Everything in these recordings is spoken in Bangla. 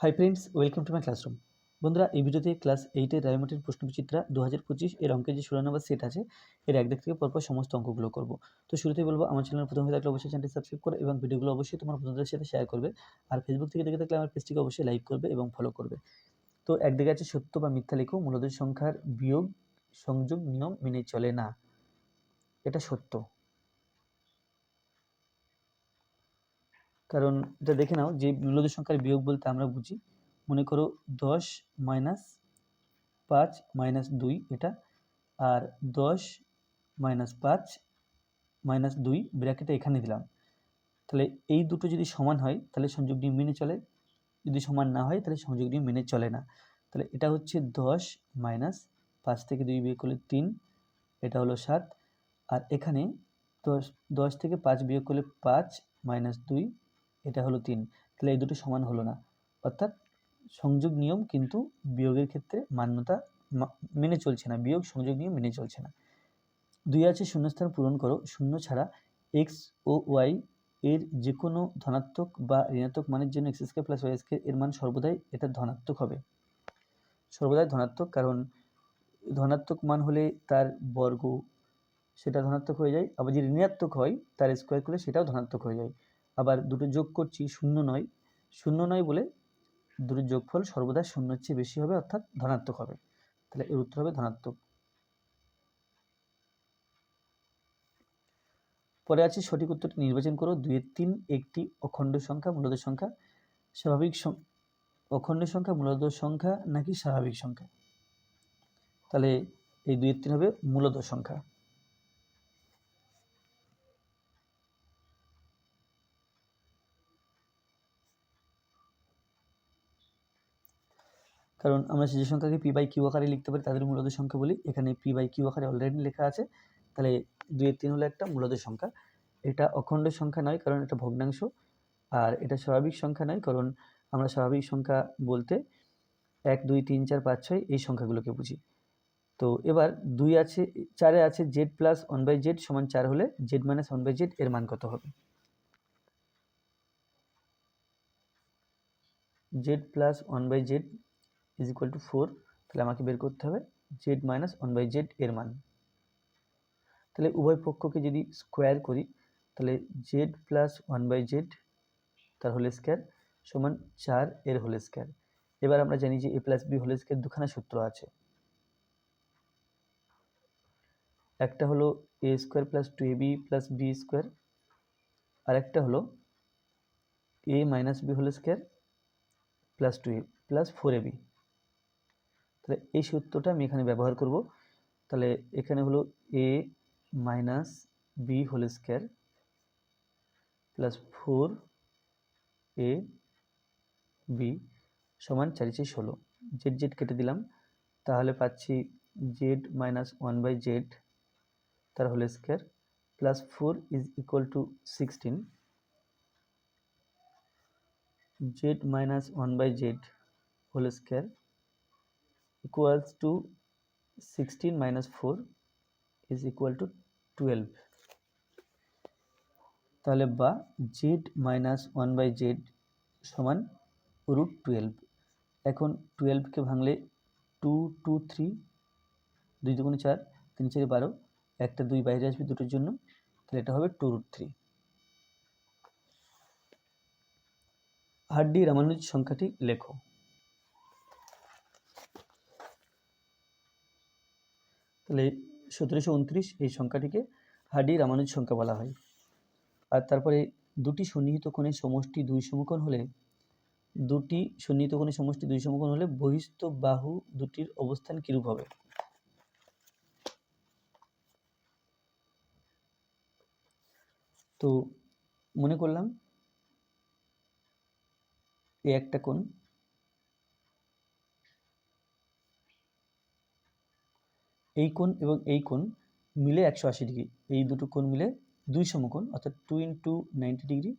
Hi friends welcome to my classroom বন্ধুরা, এই ভিডিওতে ক্লাস এইটের রায়মাটির প্রশ্নবিচিত্রা দু হাজার পঁচিশ এর অঙ্কের যে ষোলো নম্বর সেট আছে, এর একদিক থেকে পরপর সমস্ত অঙ্কগুলো করব। তো শুরুতেই বলব, আমার চ্যানেল প্রথম থাকলে অবশ্যই চ্যানেলটি সাবস্ক্রাইব করো এবং ভিডিওগুলো অবশ্যই তোমার বন্ধুদের সাথে শেয়ার করবে। আর ফেসবুক থেকে দেখে থাকলে আমার পেজটিকে অবশ্যই লাইক করবে এবং ফলো করবে। তো একদিকে আছে সত্য বা মিথ্যা লেখো, মূলদের সংখ্যার বিয়োগ, সংযোগ, নিয়ম মেনে চলে না। এটা সত্য। কারণ এটা দেখে নাও, যে মূলদের সংখ্যার বিয়োগ বলতে আমরা বুঝি, মনে করো দশ মাইনাস পাঁচ মাইনাস দুই এটা, আর দশ মাইনাস পাঁচ মাইনাস দুই ব্র্যাকেটে এখানে দিলাম। তাহলে এই দুটো যদি সমান হয়, তাহলে সংযোগ নিয়ম মেনে চলে। যদি সমান না হয়, তাহলে সংযোগ নিয়ম মেনে চলে না। তাহলে এটা হচ্ছে দশ মাইনাস পাঁচ থেকে দুই বিয়োগ করলে তিন, এটা হলো সাত। আর এখানে দশ দশ থেকে পাঁচ বিয়োগ করলে পাঁচ মাইনাস দুই এটা হলো তিন। তাহলে এই দুটো সমান হলো না। অর্থাৎ সংযোগ নিয়ম কিন্তু বিয়োগের ক্ষেত্রে মান্যতা মেনে চলছে না। বিয়োগ সংযোগ নিয়ম মেনে চলছে না। দুই আছে শূন্যস্থান পূরণ করো। শূন্য ছাড়া এক্স ও ওয়াই এর যে কোনো ধনাত্মক বা ঋণাত্মক মানের জন্য x square plus y square এর মান সর্বদাই এটা ধনাত্মক হবে। সর্বদাই ধনাত্মক, কারণ ধনাত্মক মান হলে তার বর্গ সেটা ধনাত্মক হয়ে যায়। আবার যদি ঋণাত্মক হয়, তার স্কোয়ার করলে সেটাও ধনাত্মক হয়ে যায়। আবার দুটো যোগ করছি শূন্য নয়। শূন্য নয় বলে দুটো যোগফল সর্বদা শূন্যর চেয়ে বেশি হবে, অর্থাৎ ধনাত্মক হবে। তাহলে এর উত্তর হবে ধনাত্মক। পরে আছে সঠিক উত্তরটি নির্বাচন করো। দুইয়ের তিন একটি অখণ্ড সংখ্যা মূলত সংখ্যা। স্বাভাবিক অখণ্ড সংখ্যা মূলত সংখ্যা নাকি স্বাভাবিক সংখ্যা? তাহলে এই দুইয়ের তিন হবে মূলত সংখ্যা। কারণ আমরা যে সংখ্যাকে পি বাই কিউ আকারে লিখতে পারি, তাদের মূলত সংখ্যা বলি। এখানে পি বাই কিউ আকারে অলরেডি লেখা আছে। তাহলে দুইয়ের তিন হলো একটা মূলত সংখ্যা। এটা অখণ্ড সংখ্যা নয়, কারণ এটা ভগ্নাংশ। আর এটা স্বাভাবিক সংখ্যা নয়, কারণ আমরা স্বাভাবিক সংখ্যা বলতে এক, দুই, তিন, চার, পাঁচ, ছয় এই সংখ্যাগুলোকে বুঝি। তো এবার দুই আছে, চারে আছে z plus one by z সমান চার হলে z minus one by z এর মান কত হবে? Z plus one by z is equal to four তাহলে আমাকে বের করতে হবে z minus one by z এর মান। তাহলে উভয় পক্ষকে যদি স্কোয়ার করি, তাহলে z plus one by z তার হোল স্কোয়ার সমান চার এর হোল স্কোয়ার এবার আমরা জানি যে a plus b whole square দুখানা সূত্র আছে। একটা হলো a square plus two a b plus b square আর একটা হলো a minus b whole square plus two a plus four a b তাহলে এই সূত্রটা আমি এখানে ব্যবহার করব। তাহলে এখানে হলো a minus b whole square plus four a b সমান চারিচে ষোলো। জেড জেড কেটে দিলাম। তাহলে পাচ্ছি z minus one by z তার whole square plus four is equal to sixteen z minus one by z whole square equals to 16 minus 4 is equal to 12 তাহলে বা z minus one by z সমান রুট টুয়েলভ এখন টুয়েলভকে ভাঙলে টু টু থ্রি দুই দুগুণে চার, তিন, চারি বারো, একটা দুই বাইরে আসবে দুটোর জন্য, তাহলে এটা হবে টু রুট থ্রি হাড্ডি রামানুজ সংখ্যাটি লেখো। তাহলে সতেরোশো উনত্রিশ এই সংখ্যাটিকে হাডি রামানুজ সংখ্যা বলা হয়। আর তারপরে দুটি সন্নিহিত কোণের সমষ্টি দুই সমকোণ হলে, দুটি সন্নিহিত কোণের সমষ্টি দুই সমকোণ হলে বহিস্থ বাহু দুটির অবস্থান কীরূপ হবে? তো মনে করলাম, এ একটা কোণ এই কোণ এবং এই কোণ মিলে একশো আশি ডিগ্রি। এই দুটো কোণ মিলে দুই সমকোণ, অর্থাৎ two into ninety degree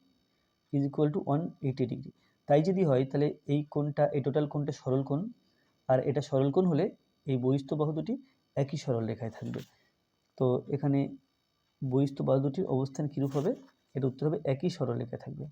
is equal to one eighty degree তাই যদি হয়, তাহলে এই কোণটা, এই টোটাল কোণটা সরল কোণ, আর এটা সরল কোণ হলে এই বহিস্থ বাহু দুটি একই সরল রেখায় থাকবে। তো এখানে বহিস্থ বাহু দুটির অবস্থান কীরূপ হবে? এটা উত্তর হবে একই সরল রেখা থাকবে।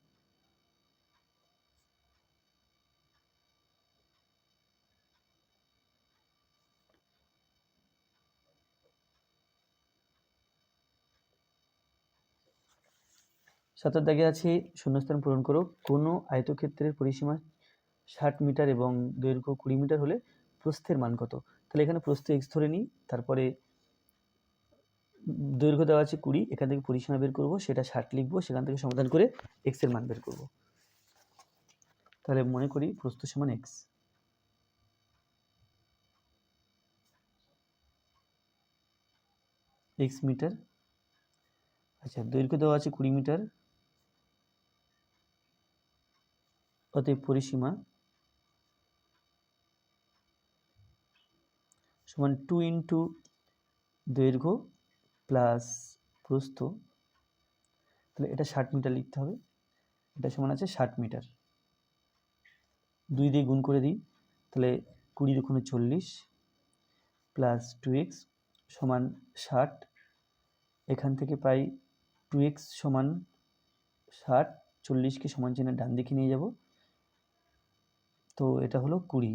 সাতের দাগে আছে, শূন্যস্থান পূরণ করো কোনো আয়তক্ষেত্রের পরিসীমা ষাট মিটার এবং দৈর্ঘ্য কুড়ি মিটার হলে প্রস্থের মান কত? তাহলে এখানে প্রস্থ এক্স ধরে নিই, তারপরে দৈর্ঘ্য দেওয়া আছে কুড়ি, এখান থেকে পরিসীমা বের করব, সেটা ষাট লিখব, সেখান থেকে সমাধান করে এক্সের মান বের করব। তাহলে মনে করি প্রস্থ সমান এক্স এক্স মিটার আচ্ছা দৈর্ঘ্য দেওয়া আছে কুড়ি মিটার অতএব পরিসীমা সমান টু ইন্টু দৈর্ঘ্য প্লাস প্রস্থ। তাহলে এটা ষাট মিটার লিখতে হবে। এটা সমান আছে ষাট মিটার দুই দিয়ে গুণ করে দিই, তাহলে কুড়ি দুগুণে চল্লিশ প্লাস টু এক্স সমান ষাট। এখান থেকে পাই টু এক্স সমান ষাট চল্লিশকে সমান চিহ্নের ডান দিকে নিয়ে যাব। তো এটা হলো কুড়ি।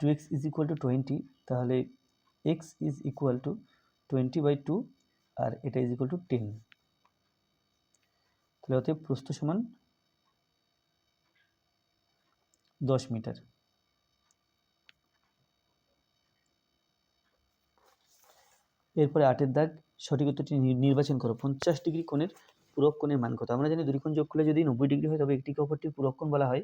Two x is equal to twenty তাহলে x is equal to twenty by two আর এটা ইজ ইকুয়াল টু টেন তাহলে অতএব প্রস্থ সমান দশ মিটার। এরপরে আটের দাগ, সঠিক উত্তরটি নির্বাচন করো। পঞ্চাশ ডিগ্রি কোণের পূরক কোণের মান কত? আমরা জানি দুই কোণ যোগ করলে যদি নব্বই ডিগ্রি হয়, তবে একটিকে অপরটির পূরক বলা হয়।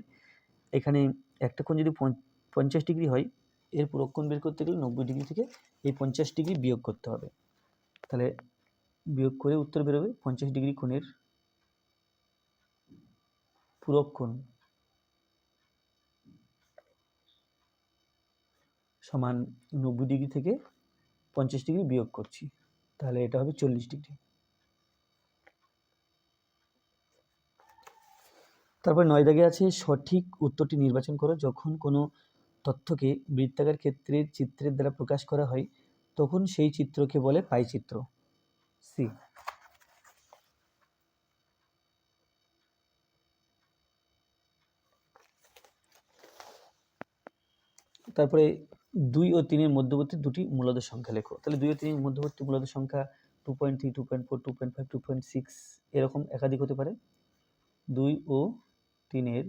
এখানে একটা কোণ যদি পঞ্চ- পঞ্চাশ ডিগ্রি হয়, এর পূরক কোণ বের করতে গেলে নব্বই ডিগ্রি থেকে এই পঞ্চাশ ডিগ্রি বিয়োগ করতে হবে। তাহলে বিয়োগ করে উত্তর বেরোবে পঞ্চাশ ডিগ্রি কোণের পূরক কোণ সমান নব্বই ডিগ্রি থেকে পঞ্চাশ ডিগ্রি বিয়োগ করছি। তাহলে এটা হবে চল্লিশ ডিগ্রি। তারপর নয় দাগে আছে সঠিক উত্তরটি নির্বাচন করো। যখন কোনো তথ্যকে বৃত্তাকার ক্ষেত্রের চিত্রের দ্বারা প্রকাশ করা হয়, তখন সেই চিত্রকে বলে পাই চিত্র। সি তারপরে দুই ও তিনের মধ্যবর্তী দুটি মূলত সংখ্যা লেখো। তাহলে দুই ও তিনের মধ্যবর্তী মূলত সংখ্যা two point three two point four two point five two point six এরকম একাধিক হতে পারে। দুই ও তিনের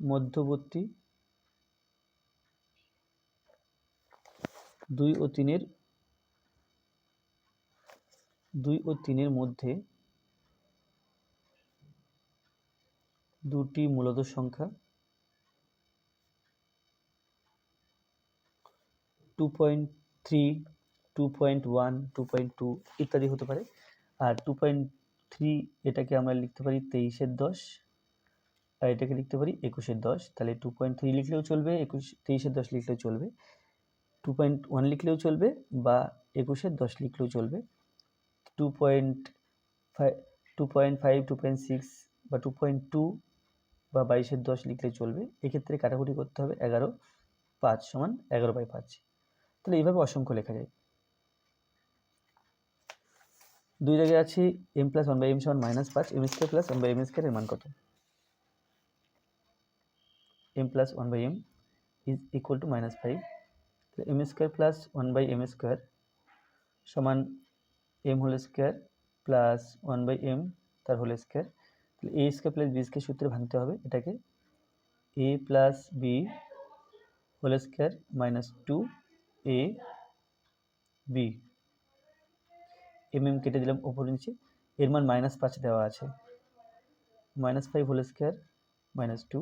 মধ্যবর্তী দুই ও তিনের, দুই ও তিনের মধ্যে দুটি মূলত সংখ্যা two point three two point one two point two ইত্যাদি হতে পারে। আর টু পয়েন্ট থ্রি এটাকে আমরা লিখতে পারি তেইশের দশ, আর এটাকে লিখতে পারি একুশের দশ। তাহলে টু পয়েন্ট থ্রি লিখলেও চলবে, একুশ, তেইশের দশ লিখলেও চলবে। টু পয়েন্ট ওয়ান লিখলেও চলবে বা একুশের দশ লিখলেও চলবে। Two point five two point five two point six বা টু পয়েন্ট টু বা বাইশের দশ লিখলে চলবে। এক্ষেত্রে কাটাকুটি করতে হবে এগারো পাঁচ সমান এগারো বাই পাঁচ। তাহলে এইভাবে অসংখ্য লেখা যায়। দুই জায়গায় আছি m plus one by m সমান মাইনাস পাঁচ m square plus one by m square এর মান কত? M plus one by m is equal to minus five তাহলে m square plus one by m square সমান m whole square plus one by m তার হোল স্কোয়ার তাহলে a square plus b square সূত্রে ভাঙতে হবে, এটাকে a plus b whole square minus two a b m m কেটে দিলাম ওপর নিচে। এর মান মাইনাস পাঁচ দেওয়া আছে। Minus five whole square minus two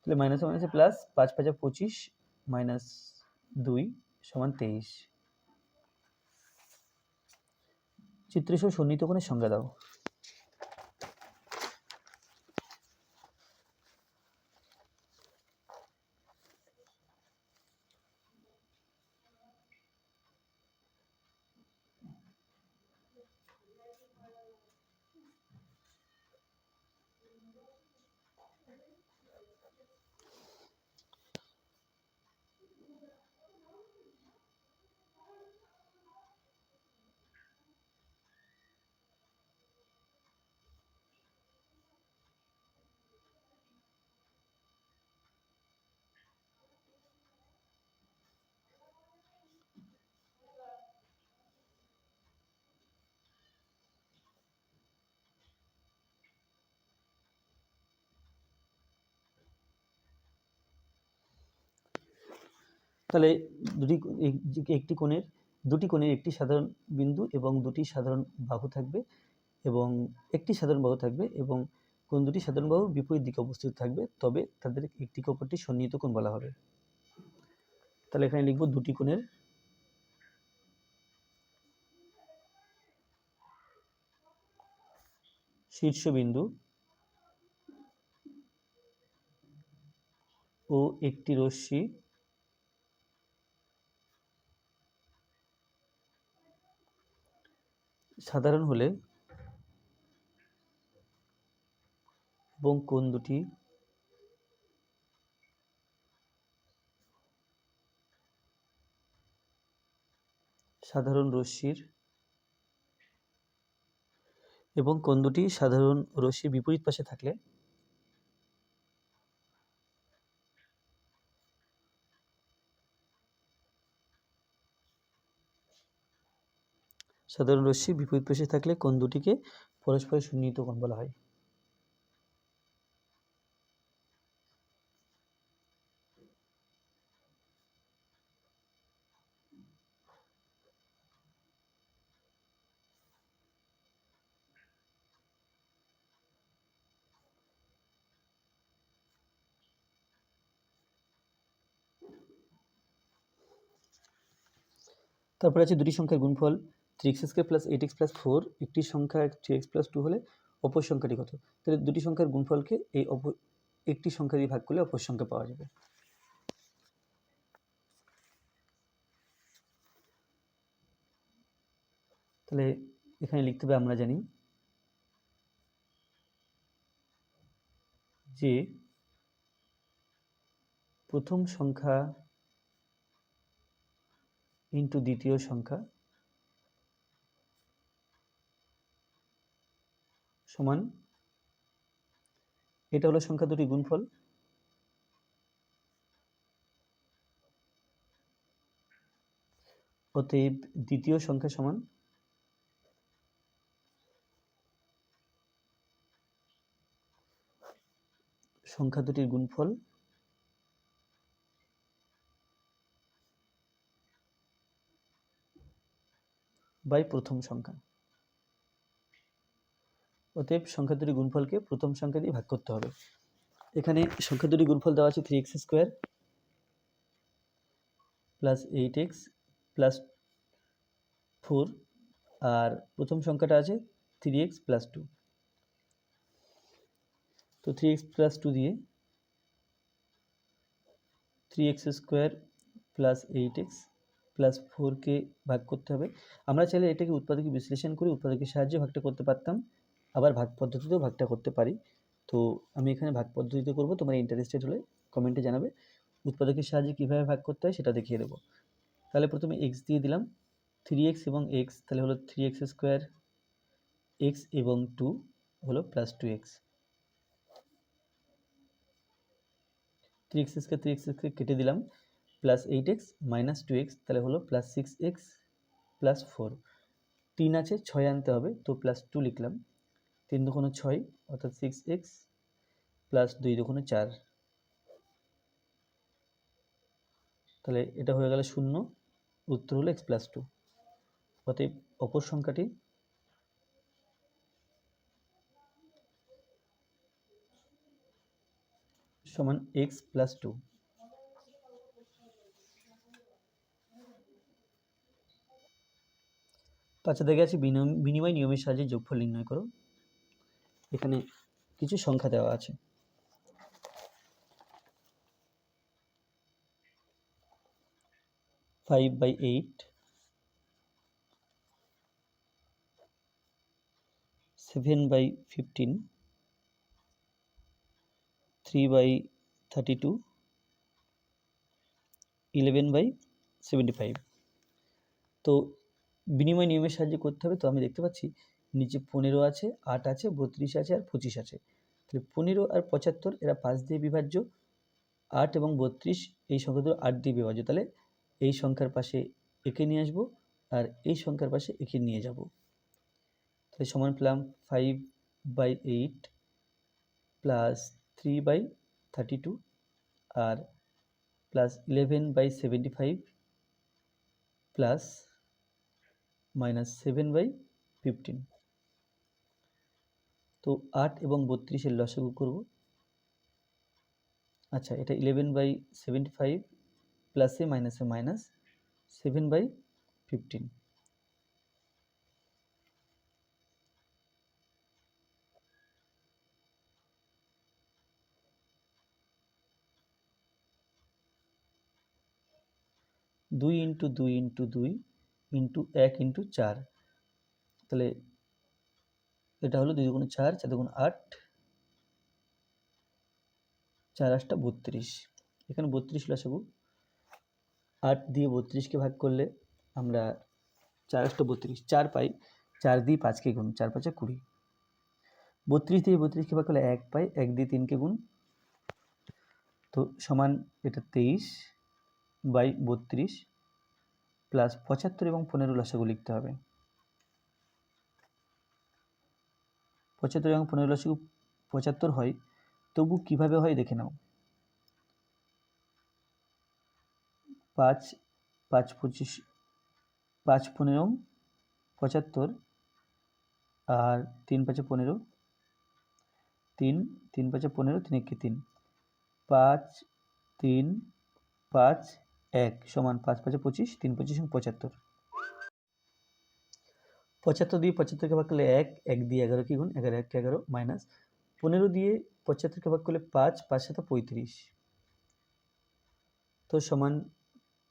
তাহলে মাইনাস মাইনাসে প্লাস পাঁচ পাঁচা পঁচিশ মাইনাস দুই সমান তেইশ। চিত্রেশ্বর সন্নিহিত কোণের সংজ্ঞা দাও। তাহলে দুটি এক- একটি কোণের, দুটি কোণের একটি সাধারণ বিন্দু এবং দুটি সাধারণ বাহু থাকবে এবং একটি সাধারণ বাহু থাকবে এবং কোন দুটি সাধারণ বাহু বিপরীত দিকে অবস্থিত থাকবে, তবে তাদের একটিকে অপরটি সন্নিহিত কোণ বলা হবে। তাহলে এখানে লিখব দুটি কোণের। শীর্ষবিন্দু ও একটি রশ্মি সাধারণ হলে এবং কোন দুটি? সাধারণ রশ্মির এবং কোন দুটি? সাধারণ রশ্মির বিপরীত পাশে থাকলে সাধারণ রশ্মি বিপরীত পাশে থাকলে কোন দুটিকে পরস্পর সন্নিহিত কোণ বলা হয়? তারপরে আছে দুটি সংখ্যার গুণফল। Three x square plus eight x plus four একটি সংখ্যা থ্রি এক্স প্লাস টু হলে অপর সংখ্যাটি কত? তাহলে দুটি সংখ্যার গুণফলকে এই অপর একটি সংখ্যা দিয়ে ভাগ করলে অপর সংখ্যা পাওয়া যাবে। তাহলে এখানে লিখতে হবে, আমরা জানি যে প্রথম সংখ্যা ইন্টু দ্বিতীয় সংখ্যা সমান, এটা হলো সংখ্যা দুটি গুণফল। অতএব দ্বিতীয় সংখ্যা সমান, সংখ্যা দুটির গুণফল বাই প্রথম সংখ্যা। অতএব সংখ্যা দুটি গুণফলকে প্রথম সংখ্যা দিয়ে ভাগ করতে হবে। এখানে সংখ্যা দুটি গুণফল দেওয়া আছে three x square plus eight x plus four আর প্রথম সংখ্যাটা আছে থ্রি এক্স প্লাস টু তো থ্রি এক্স প্লাস টু দিয়ে three x square plus eight x plus ফোরকে ভাগ করতে হবে। আমরা চাইলে এটাকে উৎপাদকে বিশ্লেষণ করে উৎপাদকের সাহায্যে ভাগটা করতে পারতাম। আবার ভাগ পদ্ধতিতেও ভাগটা করতে পারি। তো আমি এখানে ভাগ পদ্ধতিতে করব, তোমরা ইন্টারেস্টেড হলে কমেন্টে জানাবে, উৎপাদকের সাহায্যে কীভাবে ভাগ করতে হয় সেটা দেখিয়ে দেবো। তাহলে প্রথমে এক্স দিয়ে দিলাম থ্রি এক্স এবং এক্স তাহলে হলো থ্রি এক্স স্কোয়ার এক্স এবং টু হলো plus two x three x square three x square কেটে দিলাম plus eight x minus two x তাহলে হলো plus six x plus four তিন আছে, ছয় আনতে হবে, তো প্লাস টু লিখলাম। তিন দুগুণে ছয় অর্থাৎ সিক্স এক্স প্লাস দুই দুগুণে চার। তাহলে এটা হয়ে গেল শূন্য, উত্তর হলো এক্স প্লাস টু অতএব অপর সংখ্যাটি সমান এক্স প্লাস টু পাঁচে দেখে আছে বিনিময় নিয়মের সাহায্যে যোগফল নির্ণয় করো। এখানে কিছু সংখ্যা দেওয়া আছে। Five by eight seven by fifteen three by thirty two eleven by seventy five তো বিনিময় নিয়মের সাহায্যে করতে হবে। তো আমি দেখতে পাচ্ছি নিচে পনেরো আছে, আট আছে, বত্রিশ আছে আর পঁচিশ আছে। তাহলে পনেরো আর পঁচাত্তর এরা পাঁচ দিয়ে বিভাজ্য। আট এবং বত্রিশ এই সংখ্যা দুটো আট দিয়ে বিভাজ্য। তাহলে এই সংখ্যার পাশে একে নিয়ে আসব আর এই সংখ্যার পাশে একে নিয়ে যাব। তাহলে সমান পেলাম five by eight plus three by thirty two R plus eleven by seventy five plus minus seven by fifteen তো আট এবং বত্রিশের লসাগু করব। আচ্ছা এটা ইলেভেন বাই সেভেন্টি ফাইভ প্লাসে মাইনাসে মাইনাস সেভেন বাই ফিফটিন দুই ইন্টু দুই ইন্টু দুই ইন্টু এক ইন্টু চার। তাহলে এটা হলো দুই দুগুণ চার চার দুগুণ আট, চার আটটা বত্রিশ। এখানে বত্রিশ লসাগু আট দিয়ে বত্রিশকে ভাগ করলে আমরা চার আটটা বত্রিশ, চার পাই, চার দিয়ে পাঁচকে গুণ, চার পাঁচে কুড়ি। বত্রিশ দিয়ে বত্রিশকে ভাগ করলে এক পাই, এক দিয়ে তিনকে গুণ। তো সমান এটা তেইশ বাই বত্রিশ, প্লাস পঁচাত্তর এবং পনেরো লসাগু লিখতে হবে। পঁচাত্তর এবং পনেরো লসাগু পঁচাত্তর হয়, তবু কীভাবে হয় দেখে নাও। পাঁচ পাঁচ পঁচিশ, পাঁচ পনেরো, পঁচাত্তর, আর তিন পাঁচে পনেরো, তিন তিন পাঁচে পনেরো, তিন একে তিন। পাঁচ তিন, পাঁচ, এক সমান পাঁচ পাঁচে পঁচিশ, তিন পঁচিশ পঁচাত্তর। পঁচাত্তর দিয়ে পঁচাত্তরকে ভাগ করলে এক এক দিয়ে এগারো কি গুণ? এগারো, এক এগারো মাইনাস পনেরো দিয়ে পঁচাত্তরকে ভাগ করলে পাঁচ পাঁচ সাথে পঁয়ত্রিশ। তো সমান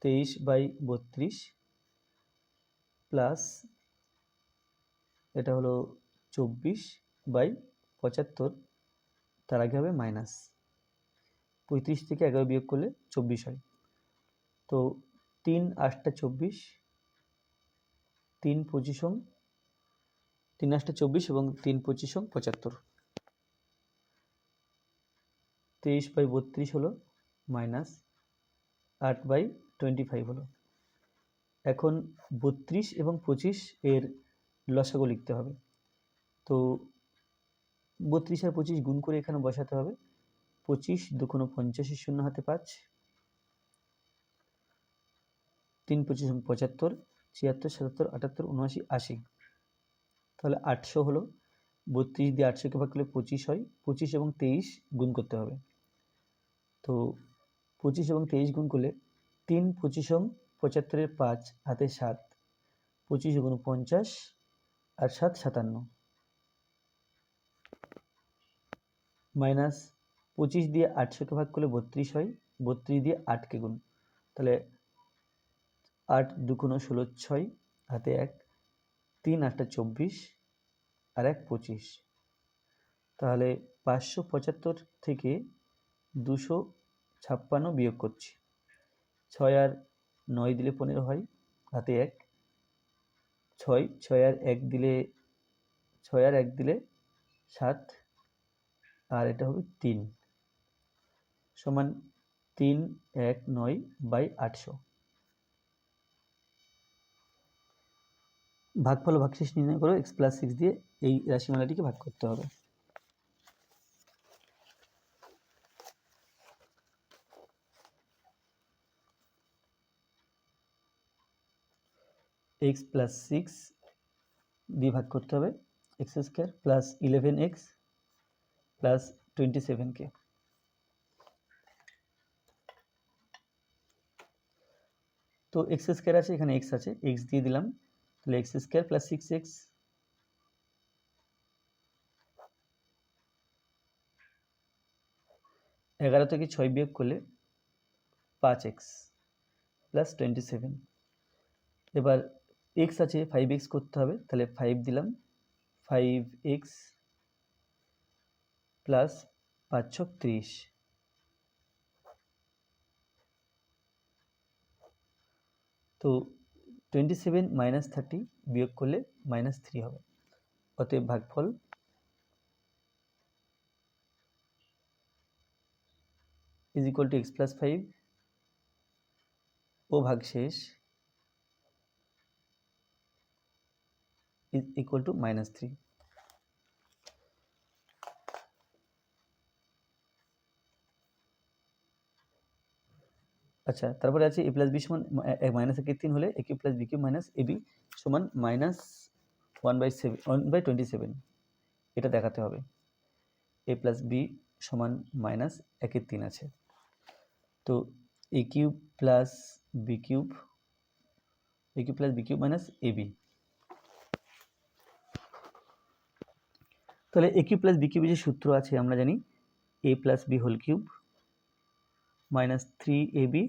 তেইশ বাই বত্রিশ প্লাস এটা হলো চব্বিশ বাই পঁচাত্তর, তার আগে হবে মাইনাস পঁয়ত্রিশ থেকে এগারো বিয়োগ করলে চব্বিশ হয়। তো তিন আটটা চব্বিশ, তিন পঁচিশম তিন আটটা চব্বিশ এবং তিন পঁচিশম পঁচাত্তর। তেইশ বাই বত্রিশ হলো মাইনাস আট বাই টোয়েন্টি ফাইভ হলো। এখন বত্রিশ এবং পঁচিশ এর লসাগু লিখতে হবে। তো বত্রিশ আর পঁচিশ গুণ করে এখানে বসাতে হবে। পঁচিশ দুকোনো পঞ্চাশের শূন্য হাতে পাঁচ। তিন পঁচিশ পঁচাত্তর, ছিয়াত্তর, সাতাত্তর, আটাত্তর, উনআশি, আশি। তাহলে আটশো হলো। বত্রিশ দিয়ে আটশোকে ভাগ করলে পঁচিশ হয়। পঁচিশ এবং তেইশ গুণ করতে হবে। তো পঁচিশ এবং তেইশ গুণ করলে তিন পঁচিশম পঁচাত্তরের পাঁচ, হাতে সাত। পঁচিশ গুণ পঞ্চাশ আর সাত সাতান্ন। মাইনাস পঁচিশ দিয়ে আটশোকে ভাগ করলে বত্রিশ হয়। বত্রিশ দিয়ে আটকে গুণ। তাহলে আট দুগুণ ষোলো ছয়, হাতে এক। তিন আটটা চব্বিশ আর এক পঁচিশ। তাহলে পাঁচশো পঁচাত্তর থেকে দুশো ছাপ্পান্ন বিয়োগ করছি। ছয় আর নয় দিলে পনেরো হয়, হাতে এক। ছয় ছয় আর এক দিলে, ছয় আর এক দিলে সাত। আর এটা হবে তিন। সমান তিন, এক, নয় বাই আটশো। ভাগফল ভাগশেষ নির্ণয় করো এক্স প্লাস সিক্স দিয়ে এই রাশিমালাটিকে ভাগ করতে হবে। এক্স প্লাস সিক্স দিয়ে ভাগ করতে হবে x square plus eleven x plus twenty সেভেনকে তো এক্স স্কোয়ার আছে, এখানে এক্স আছে এক্স দিয়ে দিলাম। তাহলে x square plus six x এগারো থেকে ছয় বিয়োগ করলে পাঁচ এক্স প্লাস টোয়েন্টি সেভেন এবার এক্স আছে ফাইভ এক্স করতে হবে, তাহলে ফাইভ দিলাম ফাইভ এক্স প্লাস পাঁচ ছক ত্রিশ। তো টোয়েন্টি সেভেন মাইনাস থার্টি বিয়োগ করলে মাইনাস থ্রি হবে অতএব ভাগফল is equal to x plus five ও ভাগশেষ ইজ ইকুয়াল টু মাইনাস 3. আচ্ছা তারপরে আছে এ প্লাস বি সমান মাইনাস একের তিন হলে a cube plus b cube minus a b সমান minus one by seven, one by twenty seven. এটা দেখাতে হবে। এ প্লাস বি সমান মাইনাস একের তিন আছে। তো a cube plus b cube, a cube plus b cube minus a b. তাহলে এ কিউব প্লাস বি কিউবের যে সূত্র আছে আমরা জানি, a plus b whole cube minus three a b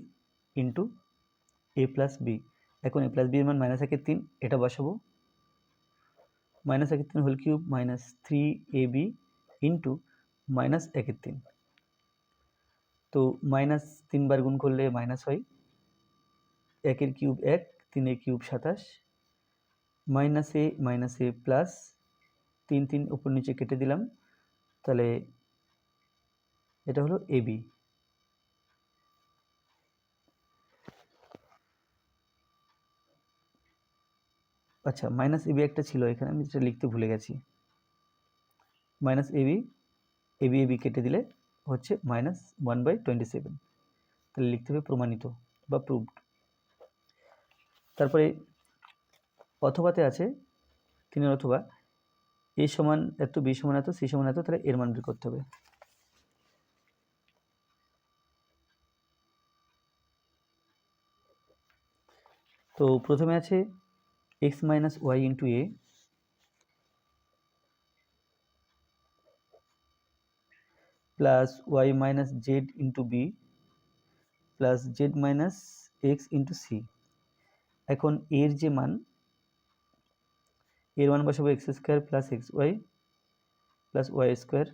into a plus b এখন এ প্লাস বি মান মাইনাস একের তিন, এটা বসাবো। মাইনাস একের তিন whole cube minus three a b into minus একের তিন। তো মাইনাস তিনবার গুণ করলে মাইনাস হয়। একের কিউব এক, তিনের কিউব সাতাশ। Minus a minus a plus তিন তিন উপর নিচে কেটে দিলাম। তাহলে এটা হলো এবি আচ্ছা মাইনাস এবি একটা ছিল এখানে, আমি যেটা লিখতে ভুলে গেছি। মাইনাস এবি এবি এবি কেটে দিলে হচ্ছে minus one by twenty seven তাহলে লিখতে হবে প্রমাণিত বা প্রুভড তারপরে অথবাতে আছে তিনের অথবা এ সমান এত বি সমান এত সি সমান এত, তাহলে এর মান বের করতে হবে। তো প্রথমে আছে x minus y into a plus y minus z into b plus z minus x into c এখন এর যে মান, এর মান বসাবো x square plus x y plus y square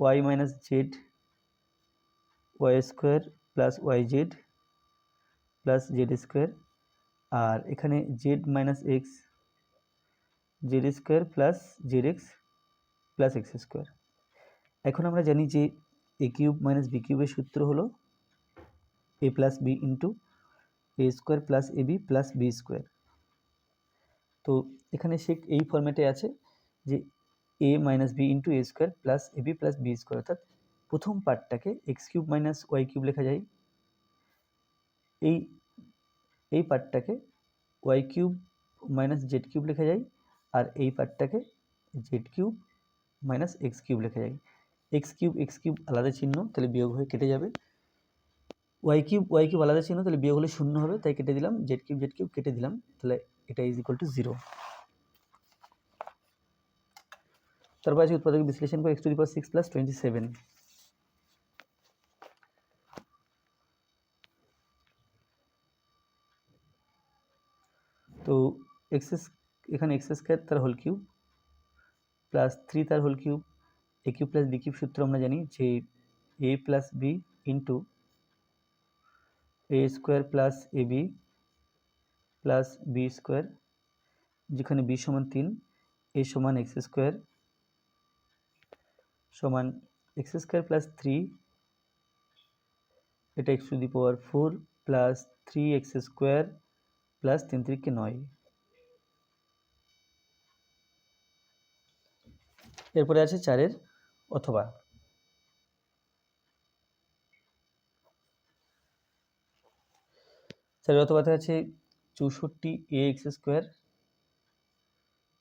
y minus z y square plus y z plus z square আর এখানে z minus x z square plus z x plus x square এখন আমরা জানি যে এ কিউব মাইনাস বি কিউবের সূত্র হলো a plus b into a square plus a b plus b square তো এখানে সে এই ফর্ম্যাটে আছে যে a minus b into a square plus a b plus b square অর্থাৎ প্রথম পার্টটাকে x cube minus y cube লেখা যায়। এই এই পার্টটাকে y cube minus z cube লেখা যায় আর এই পার্টটাকে z cube minus x cube লেখা যায়। এক্স কিউব এক্স কিউব আলাদা চিহ্ন, তাহলে বিয়োগ হয়ে কেটে যাবে। ওয়াই কিউব ওয়াই কিউব আলাদা চিহ্ন, তাহলে বিয়োগ হলে শূন্য হবে, তাই কেটে দিলাম জেড কিউব জেড কিউব কেটে দিলাম, তাহলে এটা ইজ ইকুয়াল টু জিরো তারপর আছে উৎপাদক বিশ্লেষণ করে x to the power six plus twenty seven তো এক্স এখানে এক্স স্কোয়ার তার হোল কিউব প্লাস থ্রি তার whole cube a cube plus b cube সূত্র আমরা জানি যে a plus b into a square plus a b plus b square যেখানে বি সমান তিন এ সমান এক্স স্কোয়ার সমান এক্স স্কোয়ার প্লাস থ্রি এটা x to the power four plus three x square plus তিন তিরিকে নয়। এরপরে আছে চারের অথবা। চারের অথবাতে আছে চৌষট্টি a x square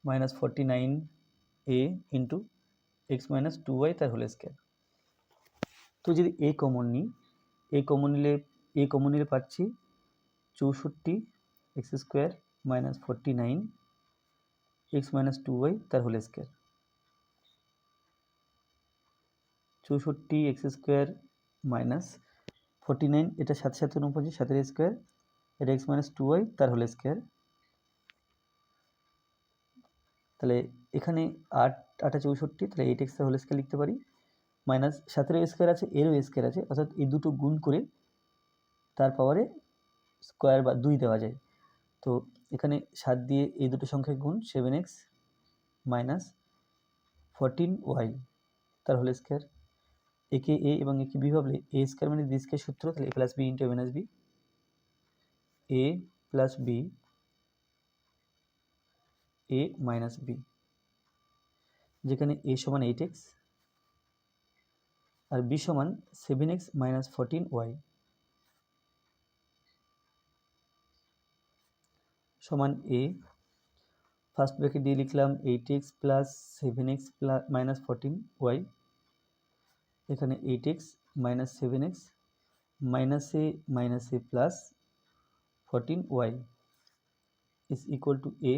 minus forty nine a into x minus two y তার হোল স্কোয়ার। তো যদি এ কমন নিই, এ কমন নিলে, এ কমন নিলে পাচ্ছি চৌষট্টি x square minus forty nine, x minus two y তার হোল স্কোয়ার। চৌষট্টি x square minus forty nine, এটা সাথে সাথে উনপঞ্চাশ সাতের স্কোয়ার, এটা এক্স মাইনাস টু ওয়াই তার হোল স্কোয়ার। তাহলে এখানে আট, আটা চৌষট্টি, তাহলে এইট এক্স হোল স্কোয়ার লিখতে পারি। মাইনাস সাতেরও স্কোয়ার আছে, এরও স্কোয়ার আছে, অর্থাৎ এই দুটো গুণ করে তার পাওয়ারে স্কোয়ার বা দুই দেওয়া যায়। তো এখানে সাত দিয়ে এই দুটো সংখ্যায় গুণ seven x minus fourteen y তার হোল স্কোয়ার একে এ এবং একে বি ভাবলে এ স্কোয়ার মানে বি স্কোয়ার সূত্র, তাহলে a plus b into minus b a plus b a minus b যেখানে এ সমান এইট এক্স আর বি সমান seven x minus fourteen y সমান এ ফার্স্ট ব্র্যাকেট দিয়ে লিখলাম eight x plus seven x plus minus fourteen y এখানে eight x minus seven x minus a minus a plus fourteen y is equal to a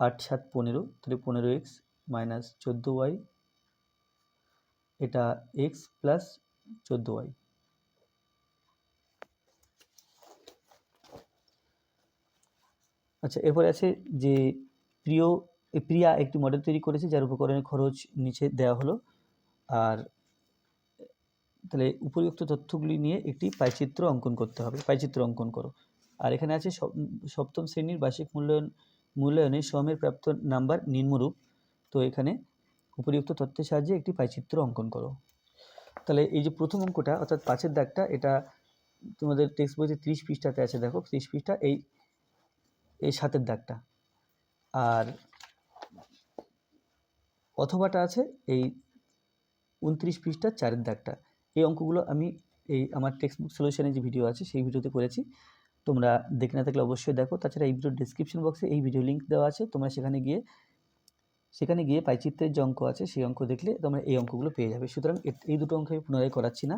আট সাত পনেরো, তাহলে পনেরো এক্স মাইনাস চোদ্দ ওয়াই এটা এক্স প্লাস চোদ্দ ওয়াই আচ্ছা এরপরে আছে যে প্রিয় প্রিয়া একটি মডেল তৈরি করেছে যার উপকরণের খরচ নিচে দেওয়া হলো। আর তাহলে উপরিউক্ত তথ্যগুলি নিয়ে একটি পাইচিত্র অঙ্কন করতে হবে। পাইচিত্র অঙ্কন করো। আর এখানে আছে সপ- সপ্তম শ্রেণির বার্ষিক মূল্যায়ন, মূল্যায়নে সমের প্রাপ্ত নাম্বার নিম্নরূপ। তো এখানে উপরিউক্ত তথ্যের সাহায্যে একটি পাইচিত্র অঙ্কন করো। তাহলে এই যে প্রথম অঙ্কটা, অর্থাৎ পাঁচের দাগটা, এটা তোমাদের টেক্সট বইতে ত্রিশ পৃষ্ঠাতে আছে। দেখো, ত্রিশ পৃষ্ঠা, এই এই সাতের দাগটা। আর অথবাটা আছে এই উনত্রিশ পৃষ্ঠার চারের দাগটা। এই অঙ্কগুলো আমি এই আমার টেক্সট বুক সলিউশনের যে ভিডিও আছে, সেই ভিডিওতে করেছি। তোমরা দেখে না থাকলে অবশ্যই দেখো। তাছাড়া এই ভিডিওর ডিসক্রিপশন বক্সে এই ভিডিও লিঙ্ক দেওয়া আছে। তোমরা সেখানে গিয়ে সেখানে গিয়ে পাইচিত্রের যে অঙ্ক আছে, সেই অঙ্ক দেখলে তোমরা এই অঙ্কগুলো পেয়ে যাবে। সুতরাং এই দুটো অঙ্ক আমি পুনরায় করাচ্ছি না।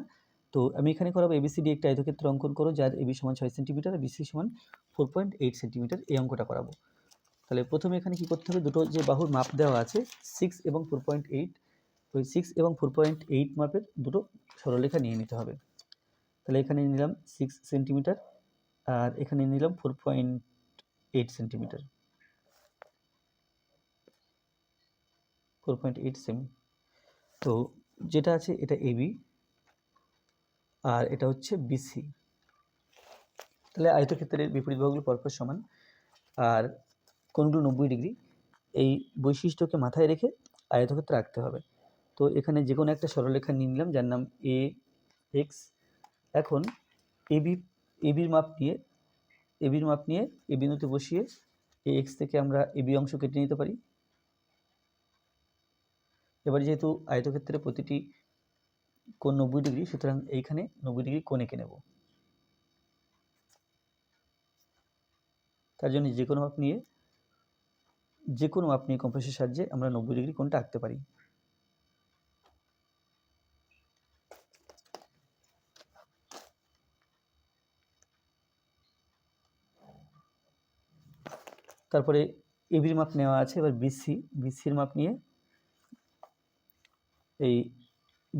তো আমি এখানে করাবো এবিসিডি একটা আয়তক্ষেত্র অঙ্কন করো, যার এবি সমান ছয় সেন্টিমিটার আর বিসি সমান ফোর পয়েন্ট এইট সেন্টিমিটার এই অঙ্কটা করাবো। তাহলে প্রথমে এখানে কি করতে হবে? দুটো যে বাহুর মাপ দেওয়া আছে সিক্স এবং ফোর পয়েন্ট এইট ওই সিক্স এবং ফোর পয়েন্ট এইট মাপের দুটো সরলরেখা নিয়ে নিতে হবে। তাহলে এখানে নিলাম সিক্স সেন্টিমিটার আর এখানে নিলাম four point eight centimetre four point eight semi তো যেটা আছে এটা এবি আর এটা হচ্ছে বিসি তাহলে আয়তক্ষেত্রের বিপরীত বাহুগুলো পরপর সমান। আর কোনগুলো নব্বই ডিগ্রি। এই বৈশিষ্ট্যকে মাথায় রেখে আয়তক্ষেত্র আঁকতে হবে। তো এখানে যে কোনো একটা সরলরেখা নিয়ে নিলাম, যার নাম এ এক্স এখন এবি এবির মাপ নিয়ে এবির মাপ নিয়ে এ বিন্দুতে বসিয়ে এ এক্স থেকে আমরা এবি অংশ কেটে নিতে পারি। এবার যেহেতু আয়তক্ষেত্রে প্রতিটি কোণ নব্বই ডিগ্রি, সুতরাং এইখানে নব্বই ডিগ্রি কোণ এঁকে নেব। তার জন্য যে কোনো মাপ নিয়ে, যে কোনো মাপ নিয়ে কম্পাসের সাহায্যে আমরা নব্বই ডিগ্রি কোণটা আঁকতে পারি। তারপরে এবির মাপ নেওয়া আছে, এবার বিসি বিসির মাপ নিয়ে এই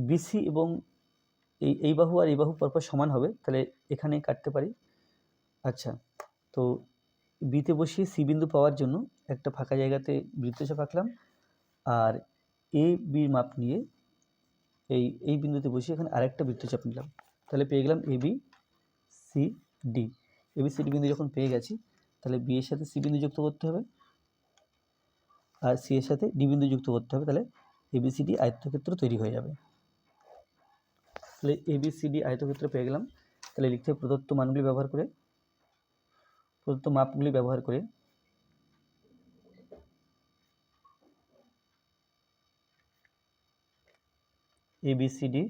বিসি এবং এই এই বাহু আর এই বাহু পরপর সমান হবে, তাহলে এখানে কাটতে পারি। আচ্ছা তো বিতে বসিয়ে সি বিন্দু পাওয়ার জন্য একটা ফাঁকা জায়গাতে বৃত্তচাপ আঁকলাম, আর এ বির মাপ নিয়ে এই এই বিন্দুতে বসিয়ে এখানে আরেকটা বৃত্তচাপ নিলাম। তাহলে পেয়ে গেলাম A B C D A B C D বিন্দু যখন পেয়ে গেছি, তাহলে বি এর সাথে সি বিন্দু যুক্ত করতে হবে, আর সি এর সাথে ডি বিন্দু যুক্ত করতে হবে, তাহলে এবিসিডি আয়তক্ষেত্র তৈরি হয়ে যাবে। তাহলে এবিসিডি আয়তক্ষেত্র পেয়ে গেলাম। তাহলে লিখতে হবে প্রদত্ত মানগুলি ব্যবহার করে। প্রদত্ত মাপগুলি ব্যবহার করে। এবিসিডি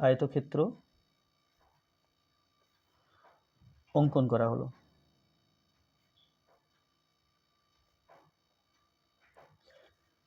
আয়তক্ষেত্র অঙ্কন করা হলো।